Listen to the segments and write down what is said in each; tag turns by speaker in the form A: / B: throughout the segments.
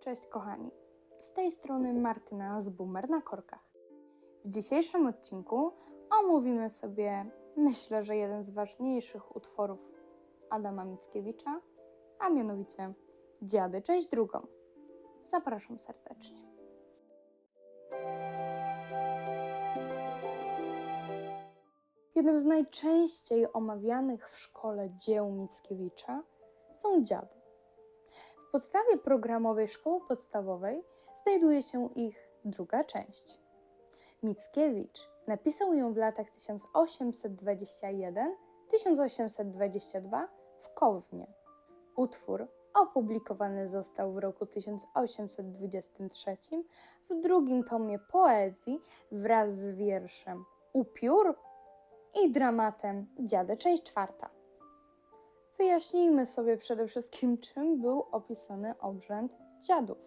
A: Cześć kochani, z tej strony Martyna z Boomer na korkach. W dzisiejszym odcinku omówimy sobie, myślę, że jeden z ważniejszych utworów Adama Mickiewicza, a mianowicie Dziady, część drugą. Zapraszam serdecznie. Jednym z najczęściej omawianych w szkole dzieł Mickiewicza są dziady. W podstawie programowej szkoły podstawowej znajduje się ich druga część. Mickiewicz napisał ją w latach 1821-1822 w Kownie. Utwór opublikowany został w roku 1823 w drugim tomie poezji wraz z wierszem Upiór i dramatem Dziady, część czwarta. Wyjaśnijmy sobie przede wszystkim, czym był opisany obrzęd dziadów.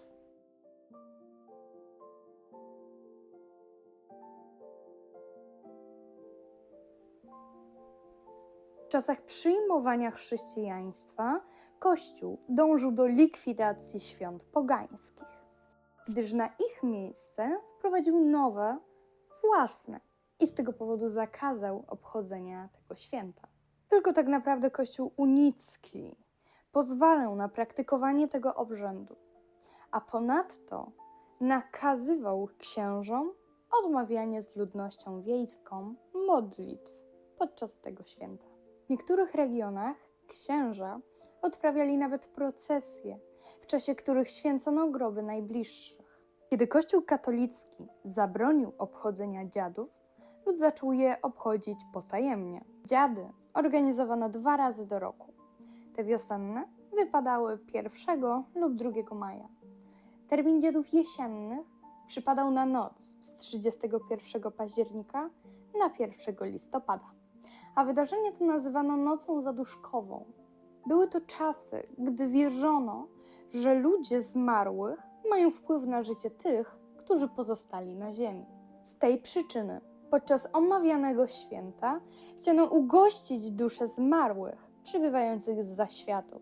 A: W czasach przyjmowania chrześcijaństwa Kościół dążył do likwidacji świąt pogańskich, gdyż na ich miejsce wprowadził nowe, własne i z tego powodu zakazał obchodzenia tego święta. Tylko tak naprawdę Kościół unicki pozwalał na praktykowanie tego obrzędu, a ponadto nakazywał księżom odmawianie z ludnością wiejską modlitw podczas tego święta. W niektórych regionach księża odprawiali nawet procesje, w czasie których święcono groby najbliższych. Kiedy Kościół katolicki zabronił obchodzenia dziadów, lud zaczął je obchodzić potajemnie. Dziady organizowano dwa razy do roku. Te wiosenne wypadały 1 lub 2 maja. Termin dziadów jesiennych przypadał na noc z 31 października na 1 listopada, a wydarzenie to nazywano nocą zaduszkową. Były to czasy, gdy wierzono, że ludzie zmarłych mają wpływ na życie tych, którzy pozostali na ziemi. Z tej przyczyny podczas omawianego święta chciano ugościć dusze zmarłych przybywających z zaświatów.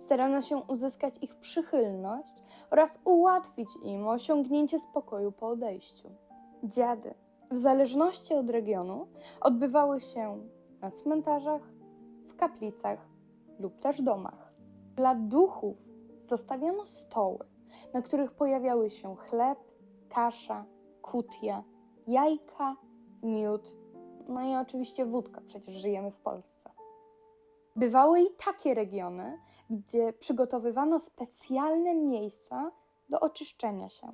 A: Starano się uzyskać ich przychylność oraz ułatwić im osiągnięcie spokoju po odejściu. Dziady, w zależności od regionu, odbywały się na cmentarzach, w kaplicach lub też domach. Dla duchów zastawiano stoły, na których pojawiały się chleb, kasza, kutie, jajka, miód, no i oczywiście wódka, przecież żyjemy w Polsce. Bywały i takie regiony, gdzie przygotowywano specjalne miejsca do oczyszczenia się.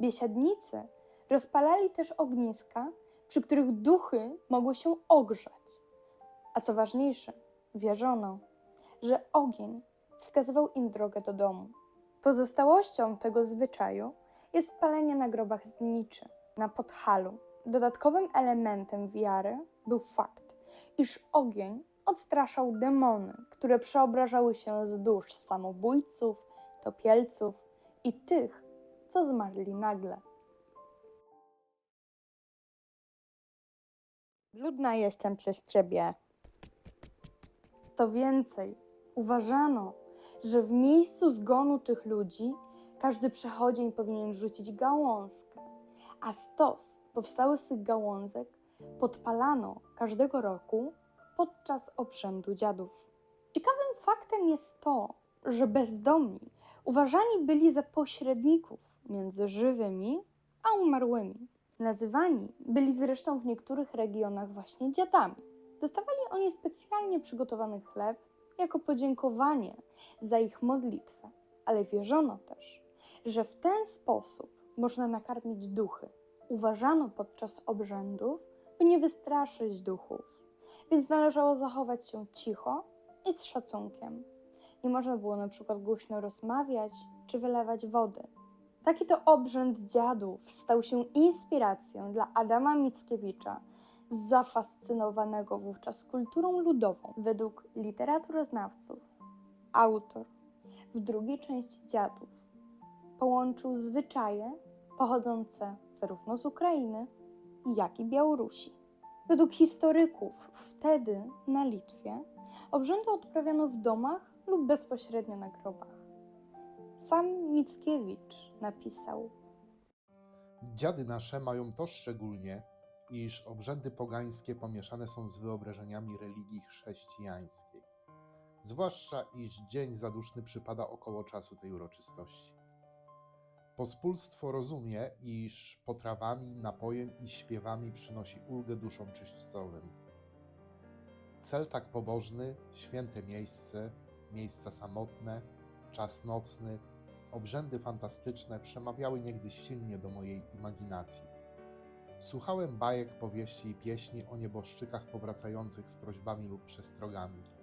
A: Biesiadnicy rozpalali też ogniska, przy których duchy mogły się ogrzać. A co ważniejsze, wierzono, że ogień wskazywał im drogę do domu. Pozostałością tego zwyczaju jest spalenie na grobach zniczy, na podhalu. Dodatkowym elementem wiary był fakt, iż ogień odstraszał demony, które przeobrażały się z dusz samobójców, topielców i tych, co zmarli nagle. Ludna jestem przez ciebie. Co więcej, uważano, że w miejscu zgonu tych ludzi każdy przechodzień powinien rzucić gałązkę, a stos powstały z tych gałązek podpalano każdego roku podczas obrzędu dziadów. Ciekawym faktem jest to, że bezdomni uważani byli za pośredników między żywymi a umarłymi. Nazywani byli zresztą w niektórych regionach właśnie dziadami. Dostawali oni specjalnie przygotowany chleb jako podziękowanie za ich modlitwę, ale wierzono też, że w ten sposób można nakarmić duchy. Uważano podczas obrzędów, by nie wystraszyć duchów, więc należało zachować się cicho i z szacunkiem. Nie można było na przykład głośno rozmawiać czy wylewać wody. Taki to obrzęd dziadów stał się inspiracją dla Adama Mickiewicza, zafascynowanego wówczas kulturą ludową. Według literaturoznawców, autor w drugiej części dziadów połączył zwyczaje pochodzące zarówno z Ukrainy, jak i Białorusi. Według historyków wtedy na Litwie obrzędy odprawiano w domach lub bezpośrednio na grobach. Sam Mickiewicz napisał:
B: Dziady nasze mają to szczególnie, iż obrzędy pogańskie pomieszane są z wyobrażeniami religii chrześcijańskiej. Zwłaszcza iż dzień zaduszny przypada około czasu tej uroczystości. Pospólstwo rozumie, iż potrawami, napojem i śpiewami przynosi ulgę duszom czyśćcowym. Cel tak pobożny, święte miejsce, miejsca samotne, czas nocny, obrzędy fantastyczne przemawiały niegdyś silnie do mojej imaginacji. Słuchałem bajek, powieści i pieśni o nieboszczykach powracających z prośbami lub przestrogami.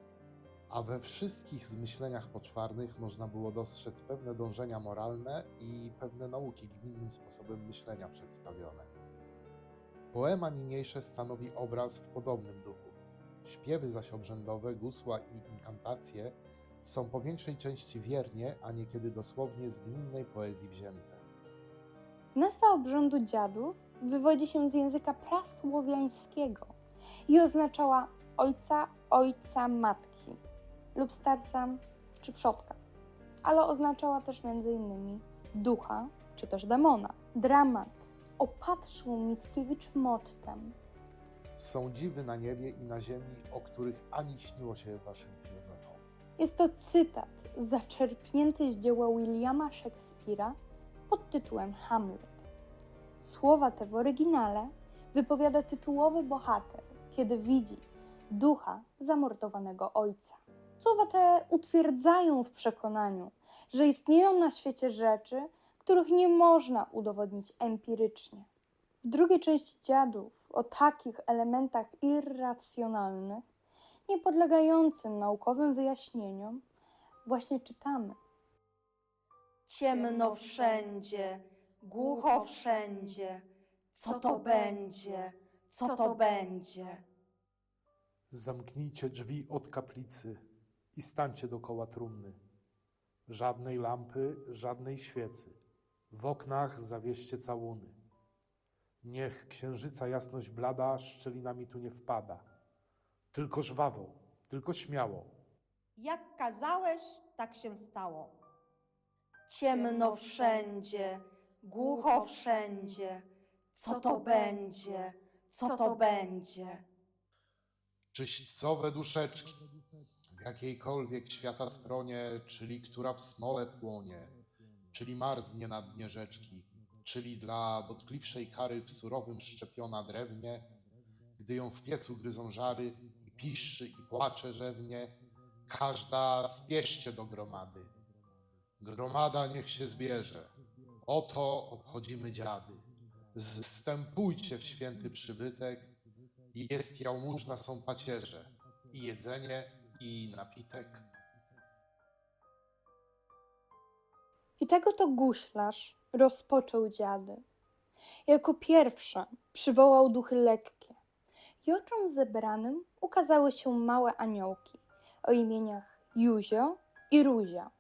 B: A we wszystkich zmyśleniach poczwarnych można było dostrzec pewne dążenia moralne i pewne nauki gminnym sposobem myślenia przedstawione. Poema niniejsze stanowi obraz w podobnym duchu. Śpiewy zaś obrzędowe, gusła i inkantacje są po większej części wiernie, a niekiedy dosłownie z gminnej poezji wzięte.
A: Nazwa obrzędu dziadów wywodzi się z języka prasłowiańskiego i oznaczała ojca, ojca, matki lub starca czy przodka, ale oznaczała też m.in. ducha czy też demona. Dramat opatrzył Mickiewicz mottem
B: Są dziwy na niebie i na ziemi, o których ani śniło się waszym filozofom.
A: Jest to cytat zaczerpnięty z dzieła Williama Shakespeare'a pod tytułem Hamlet. Słowa te w oryginale wypowiada tytułowy bohater, kiedy widzi ducha zamordowanego ojca. Słowa te utwierdzają w przekonaniu, że istnieją na świecie rzeczy, których nie można udowodnić empirycznie. W drugiej części dziadów o takich elementach irracjonalnych nie podlegającym naukowym wyjaśnieniom, właśnie czytamy.
C: Ciemno wszędzie, głucho wszędzie. Co to będzie? Co to będzie?
B: Zamknijcie drzwi od kaplicy i stańcie dokoła trumny. Żadnej lampy, żadnej świecy. W oknach zawieście całuny. Niech księżyca jasność blada szczelinami tu nie wpada. Tylko żwawo, tylko śmiało.
D: Jak kazałeś, tak się stało.
C: Ciemno wszędzie, głucho wszędzie. Co to będzie? Co to będzie?
B: Czyśćcowe duszeczki, jakiejkolwiek świata stronie, czyli która w smole płonie, czyli marznie na dnie rzeczki, czyli dla dotkliwszej kary w surowym szczepiona drewnie, gdy ją w piecu gryzą żary i piszczy i płacze rzewnie, każda spieszcie do gromady. Gromada niech się zbierze, oto obchodzimy dziady. Zstępujcie w święty przybytek, jest jałmużna są pacierze, i jedzenie, i napitek.
A: I tego to guślarz rozpoczął dziady. Jako pierwsza przywołał duchy lekkie i oczom zebranym ukazały się małe aniołki o imieniach Juzio i Ruzia.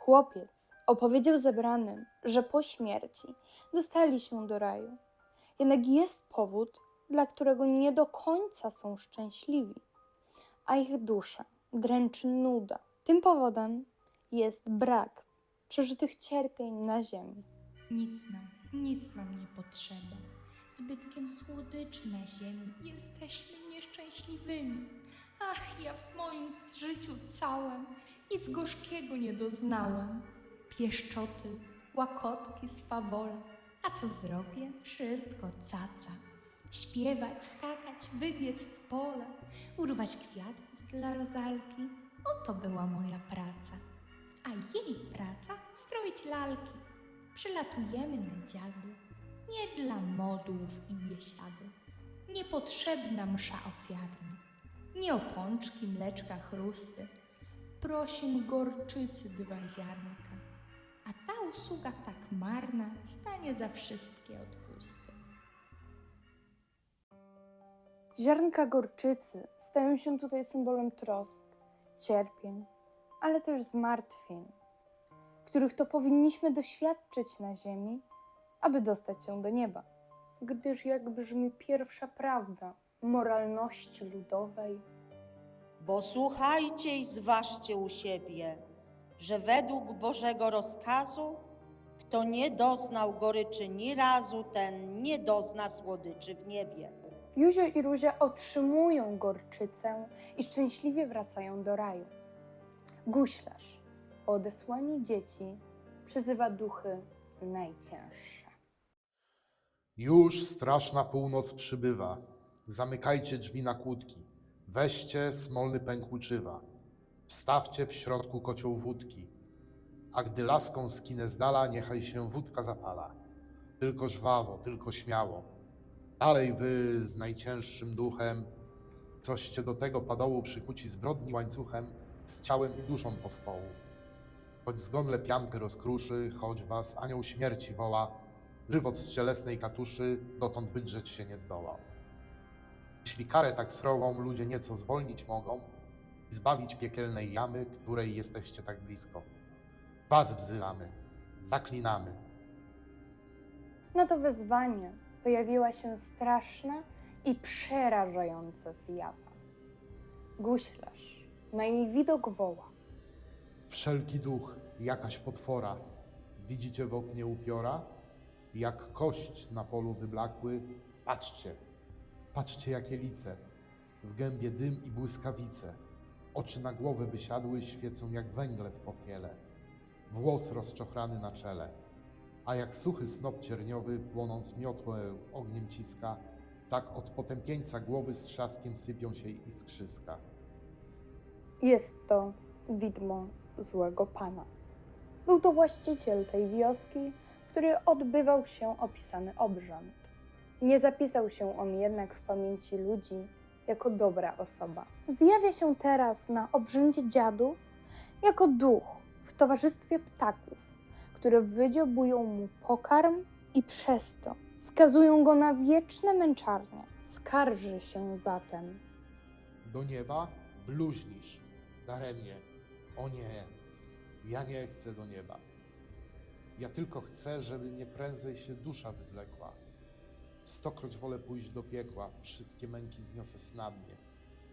A: Chłopiec opowiedział zebranym, że po śmierci dostali się do raju. Jednak jest powód, dla którego nie do końca są szczęśliwi, a ich duszę dręczy nuda. Tym powodem jest brak przeżytych cierpień na ziemi.
E: Nic nam, nic nam nie potrzeba. Zbytkiem słodyczy na ziemi jesteśmy nieszczęśliwymi. Ach, ja w moim życiu całym nic gorzkiego nie doznałem. Pieszczoty, łakotki, swawole. A co zrobię? Wszystko caca. Śpiewać, skakać, wybiec w pole, urwać kwiatków dla rozalki. Oto była moja praca. A jej praca stroić lalki. Przylatujemy na dziady, nie dla modłów i biesiady. Niepotrzebna msza ofiarna, nie opączki, mleczka, chrusty. Prosim gorczycy dwa ziarnka, a ta usługa tak marna stanie za wszystkie odpusty.
A: Ziarnka gorczycy stają się tutaj symbolem trosk, cierpień, ale też zmartwień, których to powinniśmy doświadczyć na ziemi, aby dostać się do nieba. Gdyż jak brzmi pierwsza prawda moralności ludowej,
D: Bo słuchajcie i zważcie u siebie.
C: że według Bożego rozkazu, kto nie doznał goryczy ni razu, ten nie dozna słodyczy w niebie.
A: Józio i Ruzia otrzymują gorczycę i szczęśliwie wracają do raju. Guślarz po odesłaniu dzieci przyzywa duchy najcięższe.
B: Już straszna północ przybywa. Zamykajcie drzwi na kłódki. Weźcie smolny pęk łuczywa. Wstawcie w środku kocioł wódki. A gdy laską skinę z dala, niechaj się wódka zapala. Tylko żwawo, tylko śmiało. Dalej wy z najcięższym duchem, coście do tego padołu przykuci zbrodni łańcuchem, z ciałem i duszą pospołu. Choć zgon lepiankę rozkruszy, choć was anioł śmierci woła, żywot z cielesnej katuszy dotąd wydrzeć się nie zdołał. Jeśli karę tak srową ludzie nieco zwolnić mogą, i zbawić piekielnej jamy, której jesteście tak blisko. Was wzywamy, zaklinamy.
A: Na to wezwanie pojawiła się straszna i przerażająca zjawa. Guślarz na jej widok woła.
B: Wszelki duch, jakaś potwora, widzicie w oknie upiora? Jak kość na polu wyblakły, patrzcie, patrzcie jakie lice, w gębie dym i błyskawice, oczy na głowę wysiadły, świecą jak węgle w popiele, włos rozczochrany na czele, a jak suchy snop cierniowy, płonąc miotłę ogniem ciska, tak od potępieńca głowy z trzaskiem sypią się iskrzyska.
A: Jest to widmo złego pana. Był to właściciel tej wioski, w której odbywał się opisany obrząd. Nie zapisał się on jednak w pamięci ludzi jako dobra osoba. Zjawia się teraz na obrzędzie dziadów jako duch w towarzystwie ptaków, które wydziobują mu pokarm i przez to skazują go na wieczne męczarnie. Skarży się zatem
B: Do nieba bluźnisz, daremnie. O nie, ja nie chcę do nieba. Ja tylko chcę, żeby mnie prędzej się dusza wywlekła. Stokroć wolę pójść do piekła, wszystkie męki zniosę snadnie.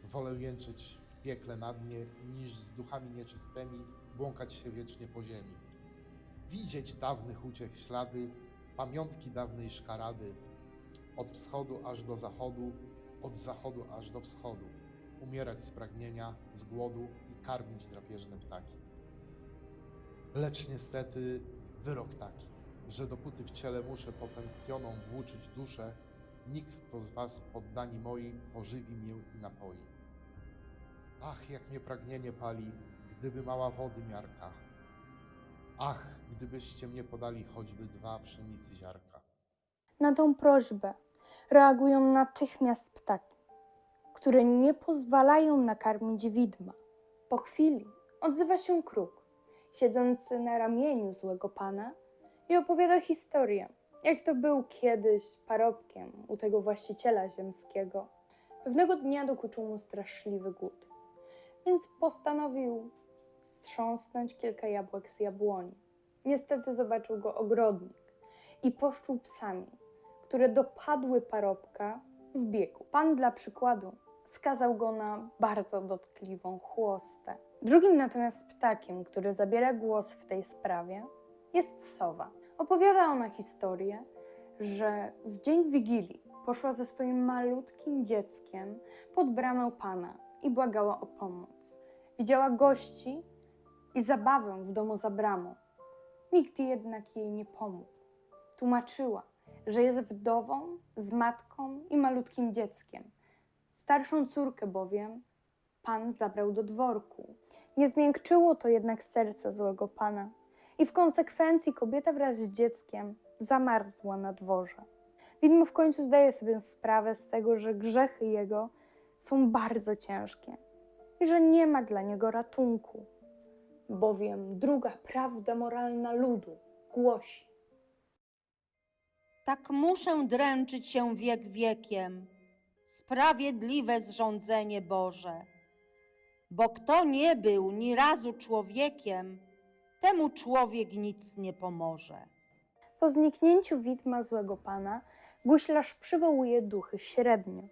B: Wolę jęczyć w piekle na dnie, niż z duchami nieczystymi błąkać się wiecznie po ziemi. Widzieć dawnych uciech ślady, pamiątki dawnej szkarady, od wschodu aż do zachodu, od zachodu aż do wschodu umierać z pragnienia, z głodu i karmić drapieżne ptaki. Lecz niestety wyrok taki, że dopóty w ciele muszę potępioną włóczyć duszę, nikt kto z was poddani moi pożywi mię i napoi. Ach, jak mnie pragnienie pali, gdyby mała wody miarka. Ach, gdybyście mnie podali choćby dwa pszenicy ziarka.
A: Na tą prośbę reagują natychmiast ptaki, które nie pozwalają nakarmić widma. Po chwili odzywa się kruk, siedzący na ramieniu złego pana i opowiada historię, jak to był kiedyś parobkiem u tego właściciela ziemskiego. Pewnego dnia dokuczył mu straszliwy głód, więc postanowił strząsnąć kilka jabłek z jabłoni. Niestety zobaczył go ogrodnik i poszczuł psami, które dopadły parobka w biegu. Pan dla przykładu skazał go na bardzo dotkliwą chłostę. Drugim natomiast ptakiem, który zabiera głos w tej sprawie, jest sowa. Opowiada ona historię, że w dzień Wigilii poszła ze swoim malutkim dzieckiem pod bramę pana i błagała o pomoc. Widziała gości i zabawę w domu za bramą. Nikt jednak jej nie pomógł. Tłumaczyła, że jest wdową z matką i malutkim dzieckiem. Starszą córkę bowiem pan zabrał do dworku. Nie zmiękczyło to jednak serca złego pana i w konsekwencji kobieta wraz z dzieckiem zamarzła na dworze. Widmo w końcu zdaje sobie sprawę z tego, że grzechy jego są bardzo ciężkie i że nie ma dla niego ratunku, bowiem druga prawda moralna ludu głosi,
C: Tak muszę dręczyć się wiek wiekiem. Sprawiedliwe zrządzenie Boże. Bo kto nie był ni razu człowiekiem, temu człowiek nic nie pomoże.
A: Po zniknięciu widma złego pana, guślarz przywołuje duchy średnio.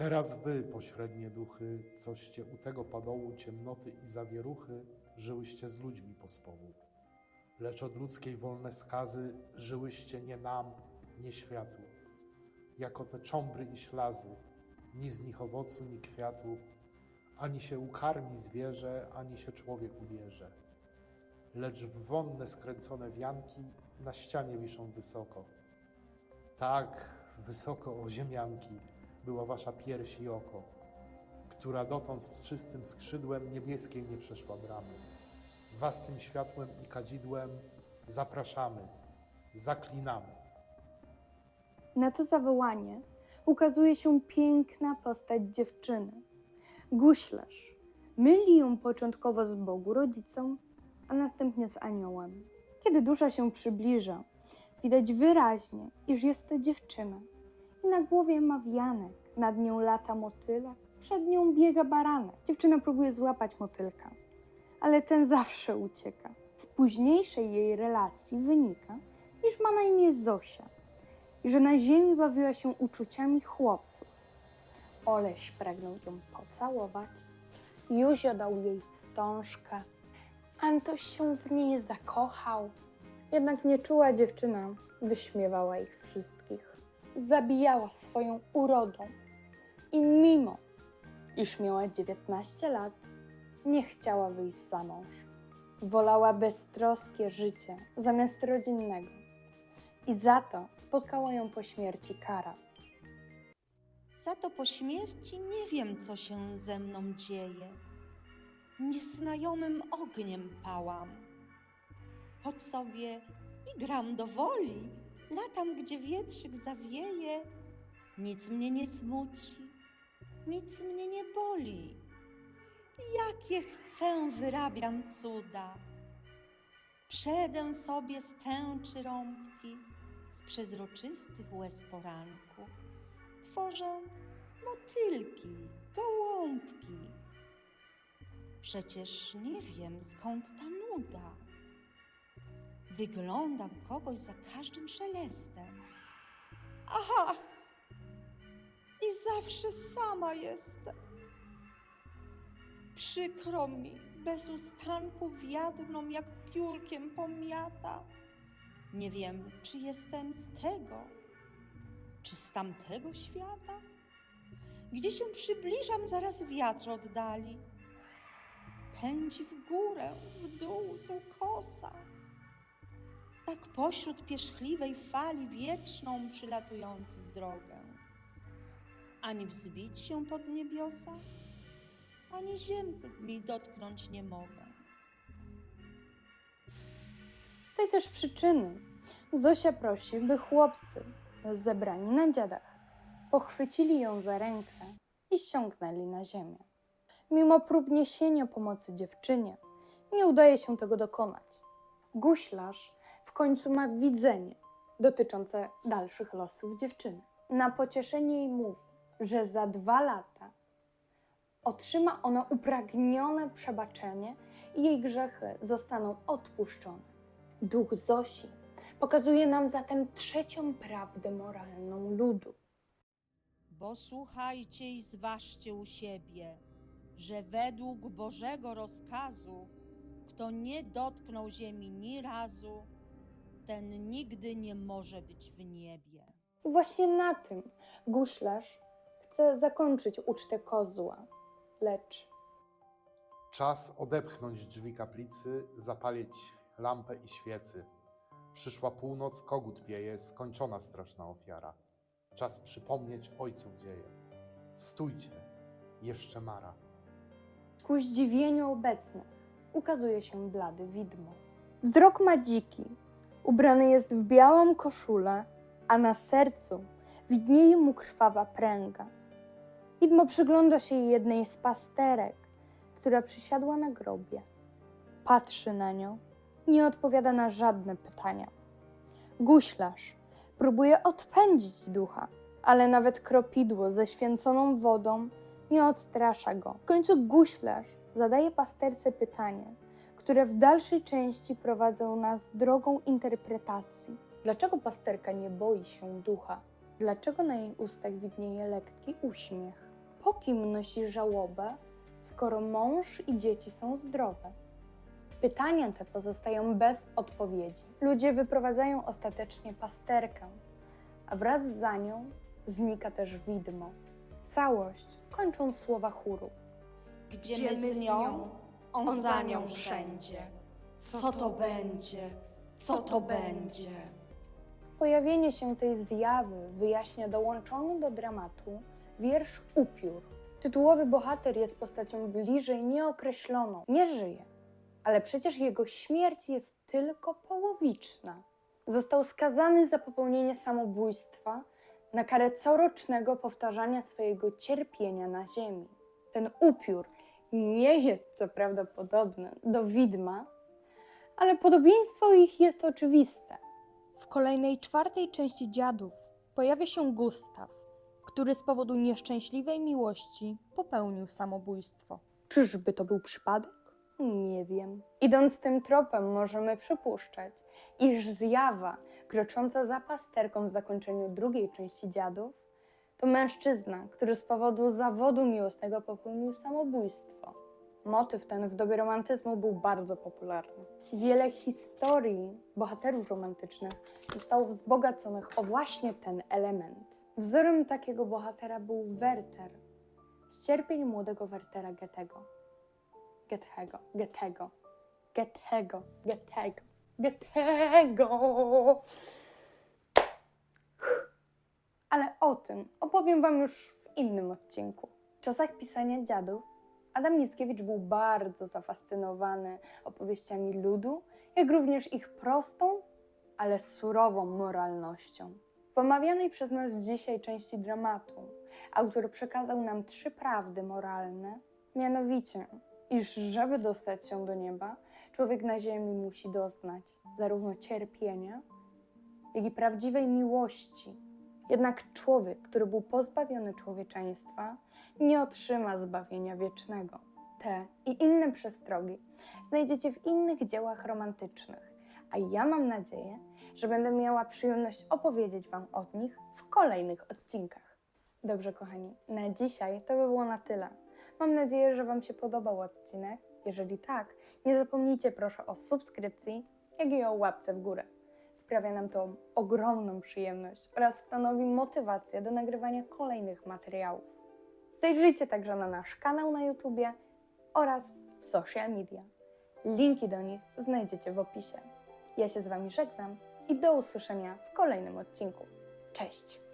B: Teraz wy, pośrednie duchy, coście u tego padołu ciemnoty i zawieruchy, żyłyście z ludźmi pospołu. Lecz od ludzkiej wolne skazy żyłyście nie nam, nie światu. Jako te cząbry i ślazy, ni z nich owocu, ni kwiatu, ani się ukarmi zwierzę, ani się człowiek ubierze. Lecz w wonne skręcone wianki na ścianie wiszą wysoko. Tak, wysoko o ziemianki była wasza pierś i oko, która dotąd z czystym skrzydłem niebieskiej nie przeszła bramy. Was tym światłem i kadzidłem zapraszamy, zaklinamy.
A: Na to zawołanie ukazuje się piękna postać dziewczyny. Guślarz myli ją początkowo z Bogu rodzicą, a następnie z aniołem. Kiedy dusza się przybliża, widać wyraźnie, iż jest to dziewczyna. Na głowie ma wianek, nad nią lata motylek, przed nią biega baranek. Dziewczyna próbuje złapać motylka, ale ten zawsze ucieka. Z późniejszej jej relacji wynika, iż ma na imię Zosia i że na ziemi bawiła się uczuciami chłopców. Oleś pragnął ją pocałować, Józio dał jej wstążkę, Antoś się w niej zakochał. Jednak nieczuła dziewczyna wyśmiewała ich wszystkich. Zabijała swoją urodą i mimo, iż miała 19 lat, nie chciała wyjść za mąż. Wolała beztroskie życie zamiast rodzinnego i za to spotkała ją po śmierci kara.
C: Za to po śmierci nie wiem, co się ze mną dzieje. Nieznajomym ogniem pałam. Choć sobie i gram do woli, latam, gdzie wietrzyk zawieje. Nic mnie nie smuci, nic mnie nie boli. Jakie chcę, wyrabiam cuda. Przedę sobie stęczy rąbki z przezroczystych łez poranku tworzę motylki, gołąbki. Przecież nie wiem skąd ta nuda. Wyglądam kogoś za każdym szelestem. Ach! I zawsze sama jestem. Przykro mi, bez ustanku wiadrną jak piórkiem pomiata. Nie wiem, czy jestem z tego, czy z tamtego świata? Gdzie się przybliżam, zaraz wiatr oddali. Pędzi w górę, w dół z ukosa. Tak pośród pierzchliwej fali wieczną przylatujący drogę. Ani wzbić się pod niebiosa, ani ziemi mi dotknąć nie mogę.
A: Z tej też przyczyny Zosia prosi, by chłopcy zebrani na dziadach pochwycili ją za rękę i ściągnęli na ziemię. Mimo prób niesienia pomocy dziewczynie, nie udaje się tego dokonać. Guślarz końcu ma widzenie dotyczące dalszych losów dziewczyny. Na pocieszenie jej mówi, że za dwa lata otrzyma ona upragnione przebaczenie i jej grzechy zostaną odpuszczone. Duch Zosi pokazuje nam zatem trzecią prawdę moralną ludu.
C: Bo słuchajcie i zważcie u siebie, że według Bożego rozkazu, kto nie dotknął ziemi ni razu, ten nigdy nie może być w niebie.
A: Właśnie na tym guślarz chce zakończyć ucztę kozła, lecz
B: Czas odepchnąć drzwi kaplicy, zapalić lampę i świecy. Przyszła północ, kogut pieje, skończona straszna ofiara. Czas przypomnieć ojców dzieje. Stójcie, jeszcze Mara.
A: ku zdziwieniu obecnych ukazuje się blady widmo. Wzrok ma dziki, ubrany jest w białą koszulę, a na sercu widnieje mu krwawa pręga. Widmo przygląda się jednej z pasterek, która przysiadła na grobie. Patrzy na nią, nie odpowiada na żadne pytania. Guślarz próbuje odpędzić ducha, ale nawet kropidło ze święconą wodą nie odstrasza go. W końcu guślarz zadaje pasterce pytanie, które w dalszej części prowadzą nas drogą interpretacji. Dlaczego pasterka nie boi się ducha? Dlaczego na jej ustach widnieje lekki uśmiech? po kim nosi żałobę, skoro mąż i dzieci są zdrowe? Pytania te pozostają bez odpowiedzi. Ludzie wyprowadzają ostatecznie pasterkę, a wraz za nią znika też widmo. Całość kończą słowa chóru.
C: Gdzie my z nią, on za nią wszędzie. Co to będzie? Co to będzie?
A: Pojawienie się tej zjawy wyjaśnia dołączony do dramatu wiersz Upiór. Tytułowy bohater jest postacią bliżej nieokreśloną, nie żyje, ale przecież jego śmierć jest tylko połowiczna. Został skazany za popełnienie samobójstwa na karę corocznego powtarzania swojego cierpienia na ziemi. Ten upiór nie jest co prawda podobny do widma, ale podobieństwo ich jest oczywiste. W kolejnej czwartej części dziadów pojawia się Gustaw, który z powodu nieszczęśliwej miłości popełnił samobójstwo. Czyżby to był przypadek? Nie wiem. Idąc tym tropem, możemy przypuszczać, iż zjawa krocząca za pasterką w zakończeniu drugiej części dziadów to mężczyzna, który z powodu zawodu miłosnego popełnił samobójstwo. Motyw ten w dobie romantyzmu był bardzo popularny. Wiele historii bohaterów romantycznych zostało wzbogaconych o właśnie ten element. Wzorem takiego bohatera był Werter z cierpień młodego Wertera Goethego. Goethego, Goethego, Goethego, Goethego, Goethego. Ale o tym opowiem Wam już w innym odcinku. W czasach pisania dziadów Adam Mickiewicz był bardzo zafascynowany opowieściami ludu, jak również ich prostą, ale surową moralnością. W omawianej przez nas dzisiaj części dramatu autor przekazał nam trzy prawdy moralne, mianowicie, iż żeby dostać się do nieba, człowiek na ziemi musi doznać zarówno cierpienia, jak i prawdziwej miłości. Jednak człowiek, który był pozbawiony człowieczeństwa, nie otrzyma zbawienia wiecznego. Te i inne przestrogi znajdziecie w innych dziełach romantycznych, a ja mam nadzieję, że będę miała przyjemność opowiedzieć Wam o nich w kolejnych odcinkach. Dobrze, kochani, na dzisiaj to by było na tyle. Mam nadzieję, że Wam się podobał odcinek. Jeżeli tak, nie zapomnijcie proszę o subskrypcji, jak i o łapce w górę. Sprawia nam to ogromną przyjemność oraz stanowi motywację do nagrywania kolejnych materiałów. Zajrzyjcie także na nasz kanał na YouTubie oraz w social media. Linki do nich znajdziecie w opisie. Ja się z Wami żegnam i do usłyszenia w kolejnym odcinku. Cześć!